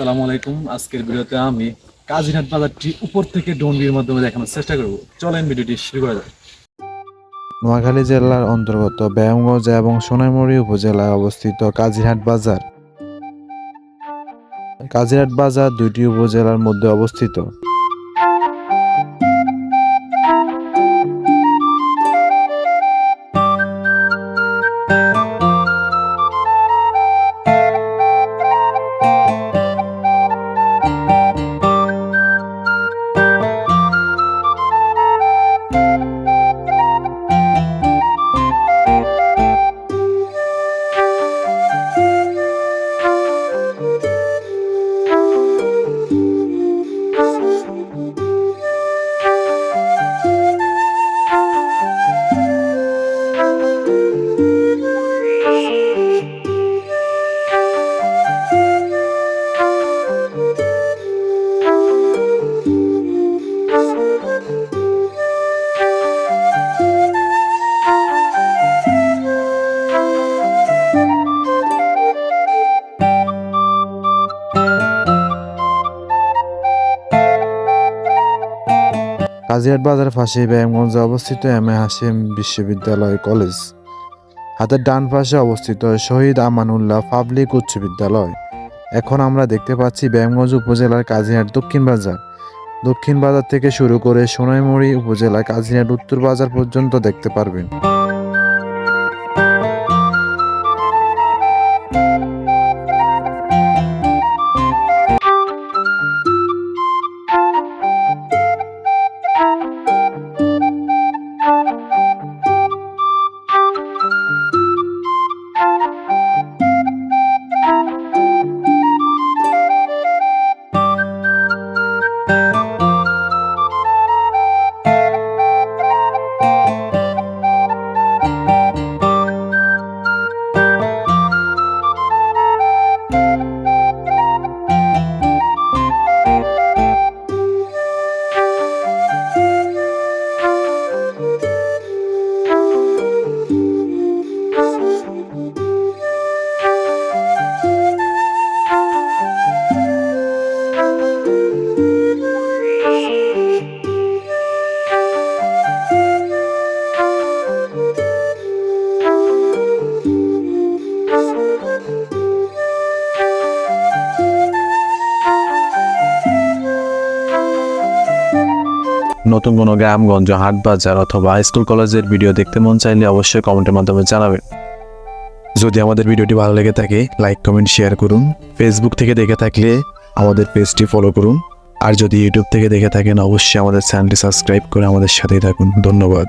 আসসালামু আলাইকুম। আজকের ভিডিওতে আমি কাজিরহাট বাজারটি উপর থেকে ডোনবির মাধ্যমে দেখানোর চেষ্টা করব। চলেন ভিডিওটি শুরু করা যাক। নোয়াখালী জেলার অন্তর্গত ব্যায়ামগঞ্জ এবং সোনাইমুড়ি উপজেলায় অবস্থিত কাজিরহাট বাজার। কাজিরহাট বাজার দুইটি উপজেলার মধ্যে অবস্থিত। কাজিরহাট বাজার পাশে ব্যায়ামগঞ্জে অবস্থিত এম এ হাসিম বিশ্ববিদ্যালয় কলেজ। হাতের ডান পাশে অবস্থিত শহীদ আমানুল্লাহ পাবলিক উচ্চ বিদ্যালয়। এখন আমরা দেখতে পাচ্ছি ব্যায়ামগঞ্জ উপজেলার কাজিরহাট দক্ষিণ বাজার। দক্ষিণ বাজার থেকে শুরু করে সোনাইমুড়ি উপজেলার কাজিরহাট উত্তর বাজার পর্যন্ত দেখতে পারবেন। নতুন কোনো গ্রামগঞ্জ হাট বাজার অথবা স্কুল, কলেজের ভিডিও দেখতে মন চাইলে অবশ্যই কমেন্টের মাধ্যমে জানাবেন। যদি আমাদের ভিডিওটি ভালো লেগে থাকে, লাইক, কমেন্ট, শেয়ার করুন। ফেসবুক থেকে দেখে থাকলে আমাদের পেজটি ফলো করুন। আর যদি ইউটিউব থেকে দেখে থাকেন, অবশ্যই আমাদের চ্যানেলটি সাবস্ক্রাইব করে আমাদের সাথেই থাকুন। ধন্যবাদ।